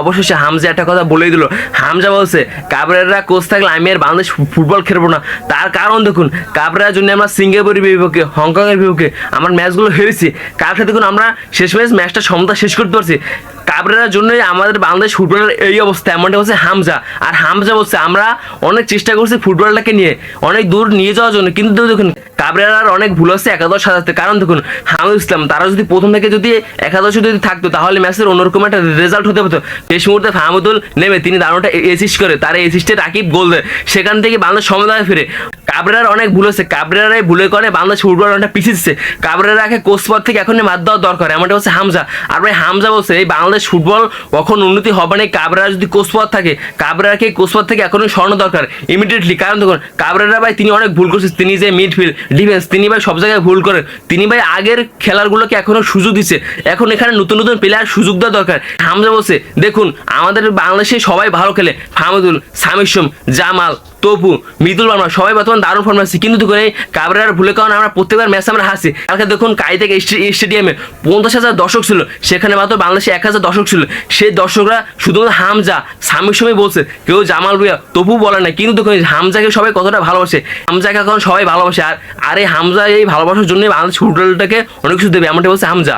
অবশেষে হামজা একটা কথা বলেই দিল। হামজা বলছে কাবরেরা কোচ থাকলে আমি আর বাংলাদেশ ফুটবল খেলব না। তার কারণ দেখুন কাবরেরার জন্য আমরা সিঙ্গাপুরের বিপক্ষে, হংকংয়ের বিপক্ষে আমার ম্যাচগুলো হেরেছি, কালকে দেখুন আমরা শেষ ম্যাচ, ম্যাচটা সমতা শেষ করতে পারছি। কাবরেরার জন্যই আমাদের বাংলাদেশ ফুটবলের এই অবস্থা, এমনটা হচ্ছে হামজা। আর হামজা বলছে, আমরা অনেক চেষ্টা করছি ফুটবলটাকে নিয়ে, অনেক দূর নিয়ে যাওয়ার জন্য, কিন্তু দেখুন, কাবরেরার অনেক ভুল হচ্ছে একাদশ সাজাতে কারণ দেখুন হামিদ ইসলাম, তারা যদি প্রথম থেকে যদি একাদশে যদি থাকতো, তাহলে ম্যাচের অন্যরকম একটা রেজাল্ট হতে পারতো। শেষ মুহূর্তে ফাহমুদুল নেমে, তিনি দারুণটা এসিস্ট করে, তার এসিস্টে রাকিব গোল দেয়। সেখান থেকে বাংলাদেশ সমতায় ফিরে। কাবরেরার অনেক ভুল হচ্ছে কাবরেরাই ভুলে করে বাংলাদেশ ফুটবল অনেকটা পিছিয়েছে কাবরেরাকে কোচ পদ থেকে এখনই বাদ দেওয়া দরকার। এমনটা হচ্ছে হামজা। আর ভাই, হামজা বলছে, এই বাংলাদেশ ফুটবল কখন উন্নতি হবে না? কাবরেরা যদি কোচ থাকে, কাবরেরাকে কোচ পদ থেকে এখনই স্বর্ণ দরকার ইমিডিয়েটলি কারণ দেখুন, কাবরেরা ভাই, তিনি অনেক ভুল করছে। তিনি যে মিডফিল্ড ডিফেন্স তিনি ভাই সব জায়গায় ভুল করেন। তিনি ভাই আগের খেলারগুলোকে এখনও সুযোগ দিচ্ছে এখন এখানে নতুন নতুন প্লেয়ার সুযোগ দেওয়া দরকার। হামজা বলছে, দেখুন, আমাদের বাংলাদেশে সবাই ভালো খেলে। ফাহমুদুল সামিসম জামাল তপু মৃদুল বর্মা সবাই বর্তমান দারুণ ফর্মে আছে। কিন্তু দেখুন এই কাবরেরার ভুলে কারণ আমরা প্রত্যেকবার ম্যাচ আমরা হাসি কালকে দেখুন কাই থেকে স্টেডিয়ামে পঞ্চাশ হাজার দর্শক ছিল, সেখানে মাত্র বাংলাদেশে এক হাজার দর্শক ছিল। সেই দর্শকরা শুধুমাত্র হামজা স্বামীর সময় বলছে, কেউ জামাল ভুইয়া তবু বলে না কিন্তু দেখুন হামজাকে সবাই কতটা ভালোবাসে। হামজাকে এখন সবাই ভালোবাসে। আর আর এই হামজা এই ভালোবাসার জন্যই বাংলাদেশ ফুটবলটাকে অনেক কিছু দেবে এমনটা বলছে হামজা।